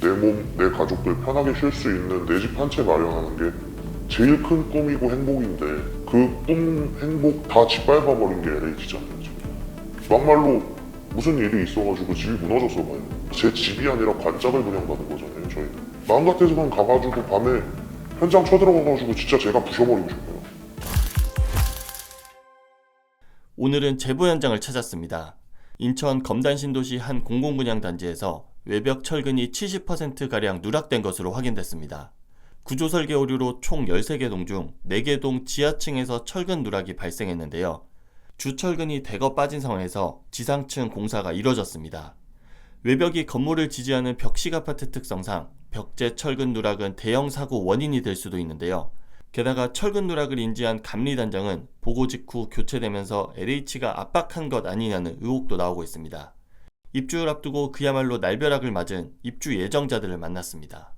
내 몸, 내 가족들 편하게 쉴 수 있는 내 집 한 채 마련하는 게 제일 큰 꿈이고 행복인데 그 꿈, 행복 다 짓밟아버린 게 LH잖아요 지금 막말로 무슨 일이 있어가지고 집이 무너졌어 봐요 제 집이 아니라 관짝을 분양받은 거잖아요 저희는. 마음 같아서는 가가지고 밤에 현장 쳐들어가가지고 진짜 제가 부셔버리고 싶어요. 오늘은 제보 현장을 찾았습니다. 인천 검단 신도시 한 공공분양단지에서 외벽 철근이 70%가량 누락된 것으로 확인됐습니다. 구조 설계 오류로 총 13개 동 중 4개 동 지하층에서 철근 누락이 발생했는데요. 주철근이 대거 빠진 상황에서 지상층 공사가 이뤄졌습니다. 외벽이 건물을 지지하는 벽식 아파트 특성상 벽제 철근 누락은 대형 사고 원인이 될 수도 있는데요. 게다가 철근 누락을 인지한 감리단장은 보고 직후 교체되면서 LH가 압박한 것 아니냐는 의혹도 나오고 있습니다. 입주를 앞두고 그야말로 날벼락을 맞은 입주 예정자들을 만났습니다.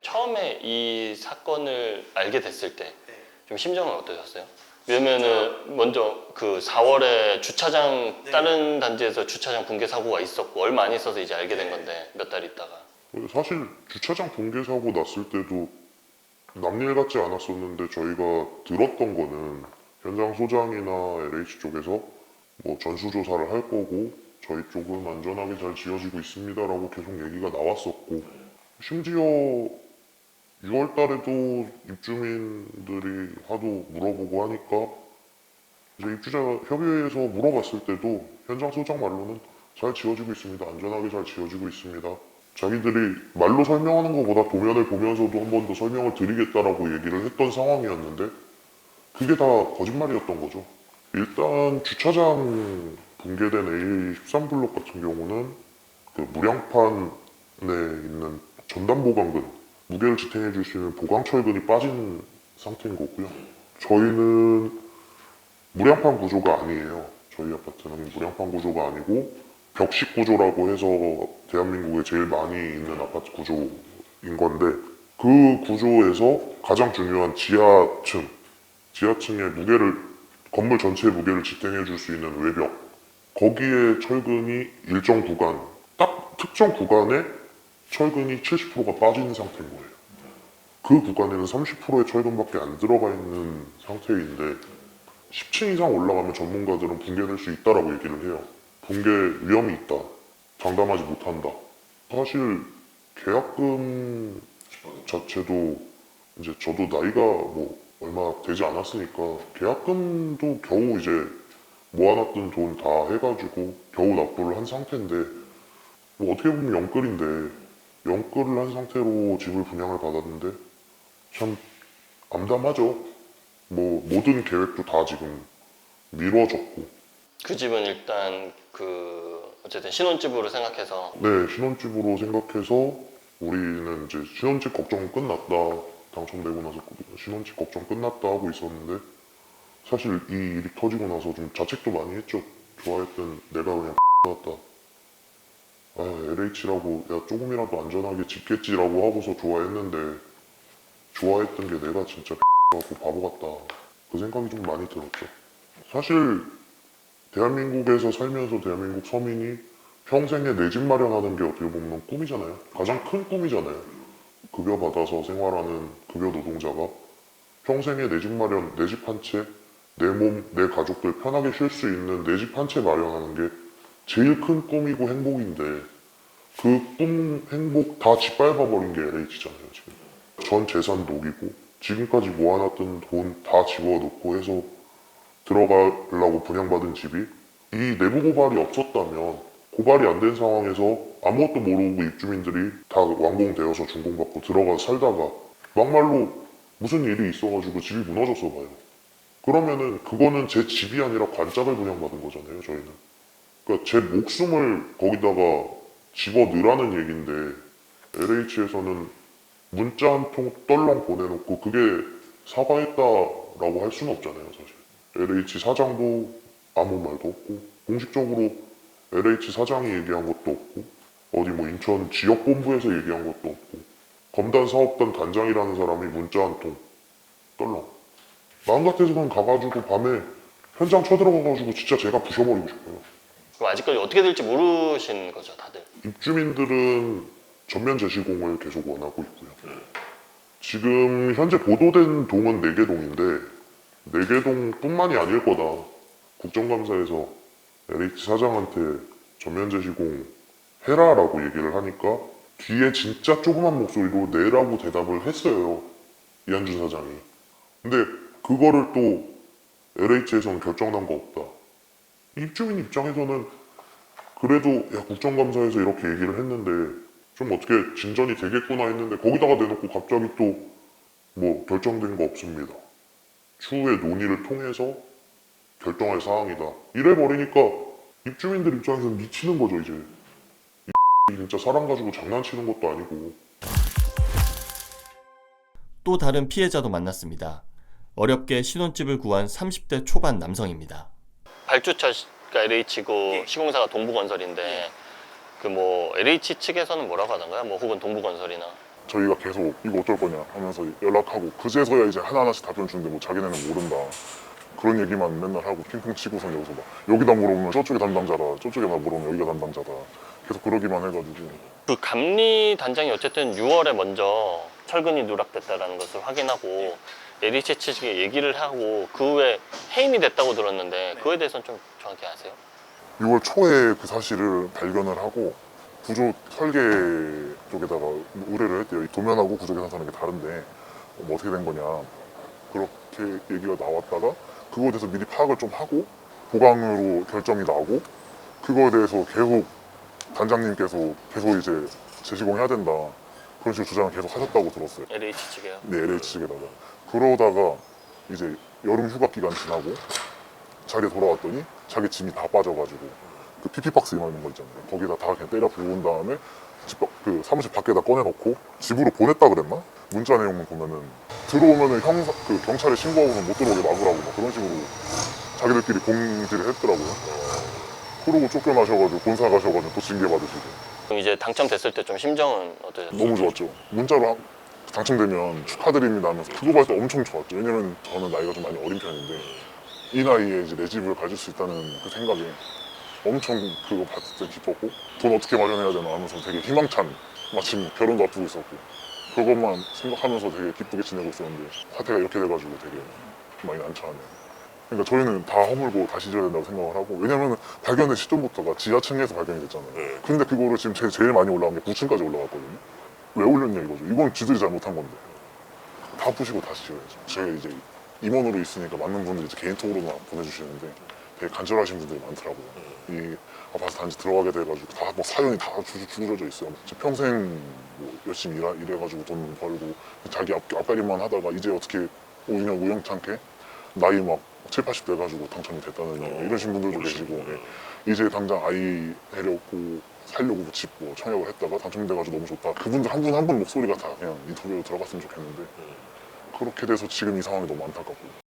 처음에 이 사건을 알게 됐을 때 좀 심정은 어떠셨어요? 왜냐면은 먼저 그 4월에 주차장 다른 단지에서 주차장 붕괴 사고가 있었고 얼마 안 있어서 이제 알게 된 건데 몇 달 있다가 사실 주차장 붕괴 사고 났을 때도 남일 같지 않았었는데 저희가 들었던 거는 현장 소장이나 LH 쪽에서 뭐 전수조사를 할 거고 저희 쪽은 안전하게 잘 지어지고 있습니다라고 계속 얘기가 나왔었고 심지어 6월 달에도 입주민들이 하도 물어보고 하니까 이제 입주자 협의회에서 물어봤을 때도 현장 소장 말로는 잘 지어지고 있습니다. 안전하게 잘 지어지고 있습니다. 자기들이 말로 설명하는 것보다 도면을 보면서도 한 번 더 설명을 드리겠다라고 얘기를 했던 상황이었는데 그게 다 거짓말이었던 거죠. 일단 주차장 붕괴된 A13블록 같은 경우는 그 무량판에 있는 전단 보강근 무게를 지탱해 줄 수 있는 보강 철근이 빠진 상태인 거고요. 저희는 무량판 구조가 아니에요. 저희 아파트는 무량판 구조가 아니고 벽식 구조라고 해서 대한민국에 제일 많이 있는 아파트 구조인 건데 그 구조에서 가장 중요한 지하층, 지하층의 무게를 건물 전체의 무게를 지탱해 줄 수 있는 외벽 거기에 철근이 일정 구간 딱 특정 구간에 철근이 70%가 빠진 상태인 거예요. 그 구간에는 30%의 철근밖에 안 들어가 있는 상태인데 10층 이상 올라가면 전문가들은 붕괴될 수 있다라고 얘기를 해요. 붕괴 위험이 있다. 장담하지 못한다. 사실 계약금 자체도 이제 저도 나이가 뭐 얼마 되지 않았으니까 계약금도 겨우 이제 모아놨던 돈 다 해가지고 겨우 납부를 한 상태인데 뭐 어떻게 보면 영끌인데 영끌을 한 상태로 집을 분양을 받았는데 참 암담하죠. 뭐 모든 계획도 다 지금 미뤄졌고. 그 집은 일단 그 어쨌든 신혼집으로 생각해서. 네 신혼집으로 생각해서 우리는 이제 신혼집 걱정은 끝났다. 당첨되고 나서 신혼집 걱정 끝났다 하고 있었는데 사실 이 일이 터지고 나서 좀 자책도 많이 했죠. 좋아했던 내가 그냥 같다. 아 LH라고 야 조금이라도 안전하게 짓겠지라고 하고서 좋아했는데 좋아했던 게 내가 진짜 하고 바보 같다. 그 생각이 좀 많이 들었죠. 사실 대한민국에서 살면서 대한민국 서민이 평생에 내 집 마련하는 게 어떻게 보면 꿈이잖아요. 가장 큰 꿈이잖아요. 급여 받아서 생활하는 급여 노동자가 평생에 내 집 마련, 내 집 한 채, 내 몸, 내 가족들 편하게 쉴 수 있는 내 집 한 채 마련하는 게 제일 큰 꿈이고 행복인데 그 꿈, 행복 다 짓밟아버린 게 LH잖아요, 지금. 전 재산 녹이고 지금까지 모아놨던 돈 다 집어넣고 해서 들어가려고 분양받은 집이 이 내부 고발이 없었다면 고발이 안 된 상황에서 아무것도 모르고 입주민들이 다 완공되어서 준공받고 들어가 살다가 막말로 무슨 일이 있어가지고 집이 무너졌어 봐요. 그러면은 그거는 제 집이 아니라 관짝을 분양받은 거잖아요, 저희는. 그러니까 제 목숨을 거기다가 집어 넣으라는 얘기인데 LH에서는 문자 한 통 떨렁 보내놓고 그게 사과했다라고 할 수는 없잖아요, 사실. LH 사장도 아무 말도 없고 공식적으로 LH 사장이 얘기한 것도 없고 어디 뭐 인천 지역 본부에서 얘기한 것도 없고 검단 사업단 단장이라는 사람이 문자 한 통 떨렁 마음 같아서는 가가지고 밤에 현장 쳐들어가가지고 진짜 제가 부셔버리고 싶어요 그럼 아직까지 어떻게 될지 모르신 거죠, 다들. 입주민들은 전면 재시공을 계속 원하고 있고요. 지금 현재 보도된 동은 4개 동인데 4개 동뿐만이 아닐 거다. 국정감사에서 LH 사장한테 전면 재시공 해라라고 얘기를 하니까 뒤에 진짜 조그만 목소리로 네라고 대답을 했어요. 이한준 사장이. 근데 그거를 또 LH에서는 결정난 거 없다. 입주민 입장에서는 그래도 야 국정감사에서 이렇게 얘기를 했는데 좀 어떻게 진전이 되겠구나 했는데 거기다가 내놓고 갑자기 또 뭐 결정된 거 없습니다. 추후에 논의를 통해서 결정할 사항이다. 이래 버리니까 입주민들 입장에서는 미치는 거죠 이제. 이 진짜 사람 가지고 장난치는 것도 아니고 또 다른 피해자도 만났습니다. 어렵게 신혼집을 구한 30대 초반 남성입니다. 발주처가 LH고 시공사가 동부건설인데 그 뭐 LH 측에서는 뭐라고 하던가요? 뭐 혹은 동부건설이나 저희가 계속 이거 어쩔 거냐 하면서 연락하고 그제서야 이제 하나하나씩 답변 주는데 뭐 자기네는 모른다 그런 얘기만 맨날 하고 핑퐁 치고선 여기서 막 여기다 물어보면 저쪽에 담당자다 저쪽에 막 물어보면 여기가 담당자다 계속 그러기만 해가지고. 그 감리 단장이 어쨌든 6월에 먼저 철근이 누락됐다라는 것을 확인하고 LH 측에 얘기를 하고 그 후에 해임이 됐다고 들었는데 그거에 대해서는 좀 정확히 아세요? 6월 초에 그 사실을 발견을 하고 구조 설계 쪽에다가 의뢰를 했대요. 이 도면하고 구조 계산서는 게 다른데 뭐 어떻게 된 거냐. 그렇게 얘기가 나왔다가 그거에 대해서 미리 파악을 좀 하고 보강으로 결정이 나고 그거에 대해서 계속 단장님께서 계속 이제 재시공해야 된다 그런 식으로 주장을 계속 하셨다고 들었어요 LH 측에요. 네, LH 측에다가 그러다가 이제 여름 휴가 기간 지나고 자리에 돌아왔더니 자기 짐이 다 빠져가지고 그 PP 박스 이만한 거 있잖아요. 거기다 다 그냥 때려 부은 다음에 집, 밖- 그 사무실 밖에다 꺼내놓고 집으로 보냈다 그랬나? 문자 내용만 보면은 들어오면은 형사 그 경찰에 신고하고는 못 들어오게 막으라고 막 그런 식으로 자기들끼리 공지를 했더라고요. 그러고 쫓겨나셔가지고 본사 가셔가지고 또 징계 받으시고 그럼 이제 당첨됐을 때 좀 심정은 어떠셨어요? 너무 좋았죠. 문자로 한- 당첨되면 축하드립니다 하면서 그거 봤을 때 엄청 좋았죠. 왜냐면 저는 나이가 좀 많이 어린 편인데 이 나이에 이제 내 집을 가질 수 있다는 그 생각에 엄청 그거 봤을 때 기뻤고 돈 어떻게 마련해야 되나 하면서 되게 희망찬 마침 결혼도 앞두고 있었고 그것만 생각하면서 되게 기쁘게 지내고 있었는데 사태가 이렇게 돼가지고 되게 많이 난처하네요. 그러니까 저희는 다 허물고 다시 지어야 된다고 생각을 하고 왜냐면 발견된 시점부터가 지하층에서 발견이 됐잖아요. 근데 그거를 지금 제, 제일 많이 올라간 게 9층까지 올라갔거든요. 왜 올렸냐 이거죠. 이건 지들이 잘못한 건데 다 부시고 다시 지어야죠. 제가 이제 임원으로 있으니까 많은 분들이 이제 개인톡으로만 보내주시는데 되게 간절하신 분들이 많더라고요. 이 아파트 단지 들어가게 돼가지고 다 뭐 사연이 다 주- 주그러져 있어요. 평생 뭐 열심히 일하, 일해가지고 돈 벌고 자기 앞, 앞가림만 하다가 이제 어떻게 그냥 우연찮게 나이 막 7, 80 돼가지고 당첨이 됐다는 이러신 분들도 계시고 예. 이제 당장 아이 데려고 살려고 집뭐 청약을 했다가 당첨돼가지고 너무 좋다. 그분들 한 분 한 분 목소리가 다 그냥 인터뷰로 들어갔으면 좋겠는데 그렇게 돼서 지금 이 상황이 너무 안타깝고